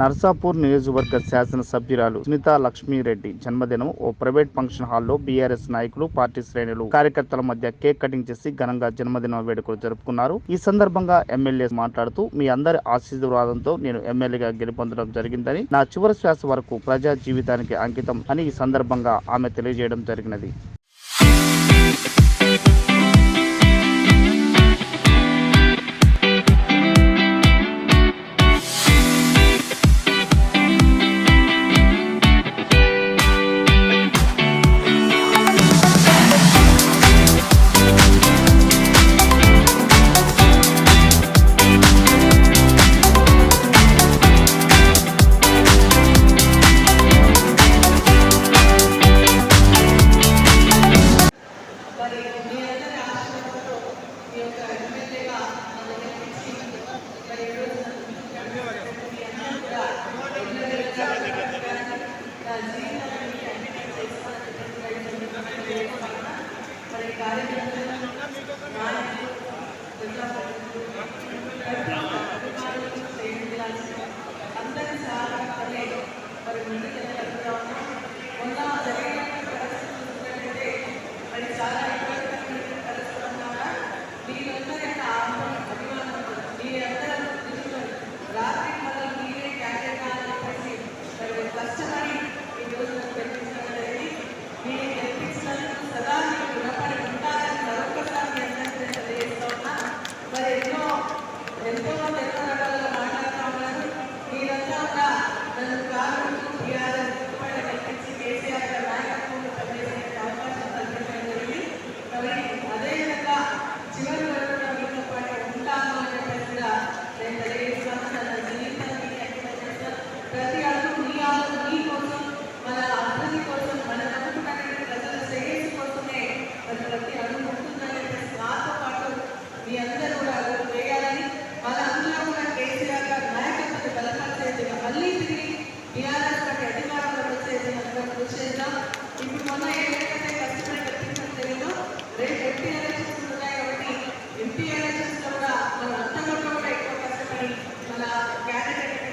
నర్సాపూర్ నియోజకవర్గ శాసనసభ్యురాలు సునీత లక్ష్మీరెడ్డి జన్మదినం ఓ ప్రైవేట్ ఫంక్షన్ హాల్లో బీఆర్ఎస్ నాయకులు పార్టీ శ్రేణులు కార్యకర్తల మధ్య కేక్ కటింగ్ చేసి ఘనంగా జన్మదిన వేడుకలు జరుపుకున్నారు. ఈ సందర్భంగా ఎమ్మెల్యే మాట్లాడుతూ మీ అందరి ఆశీర్వాదంతో నేను ఎమ్మెల్యేగా గెలుపొందడం జరిగిందని నా చివరి శ్వాస వరకు ప్రజా జీవితానికి అంకితం అని ఈ సందర్భంగా ఆమె తెలియజేయడం జరిగినది. வேலை